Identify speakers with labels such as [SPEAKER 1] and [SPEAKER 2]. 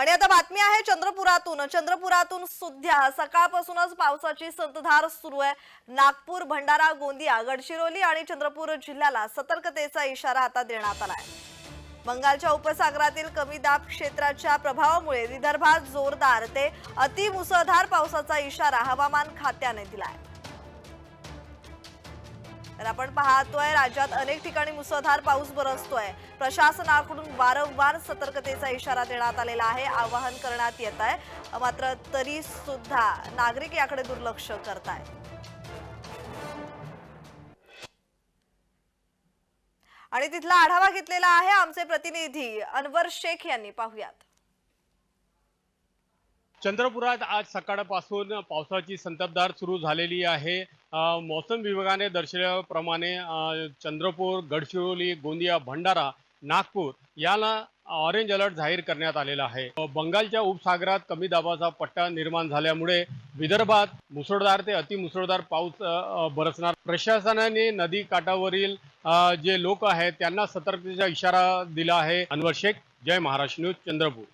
[SPEAKER 1] आणि आता बातमी आहे चंद्रपुरातून. चंद्रपुरातून सुद्धा सकाळपासूनच पावसाची संतधार सुरू आहे. नागपूर भंडारा गोंदिया गडचिरोली आणि चंद्रपूर जिल्ह्याला सतर्कतेचा इशारा आता देण्यात आला आहे बंगालच्या उपसागरातील कमी दाब क्षेत्राच्या प्रभावामुळे विदर्भात जोरदार ते अतिमुसळधार पावसाचा इशारा हवामान खात्याने दिला आहे तर आपण पाहतोय राज्यात अनेक ठिकाणी मुसळधार पाऊस बरसतोय. प्रशासनाकडून वारंवार सतर्कतेचा इशारा देण्यात आलेला आहे आवाहन करण्यात येत आहे. मात्र तरी सुद्धा नागरिक याकडे दुर्लक्ष करतायत. आणि तिथला आढावा घेतलेला आहे आमचे प्रतिनिधी अनवर शेख यांनी. पाहुयात.
[SPEAKER 2] चंद्रपुरात आज सकाळपासून पावसाची संततधार सुरू झालेली आहे. मौसम विभागाने दर्शवल्याप्रमाणे चंद्रपूर गडचिरोली गोंदिया भंडारा नागपूर याला ऑरेंज अलर्ट जाहीर करण्यात आलेला आहे. बंगालच्या उपसागरात कमी दाबाचा पट्टा निर्माण झाल्यामुळे विदर्भात मुसळधार ते अतिमुसळधार पाऊस बरसणार. प्रशासनाने नदी काठावरील जे लोक आहेत त्यांना सतर्कतेचा इशारा दिला आहे. अनवर शेख जय महाराष्ट्र न्यूज चंद्रपूर.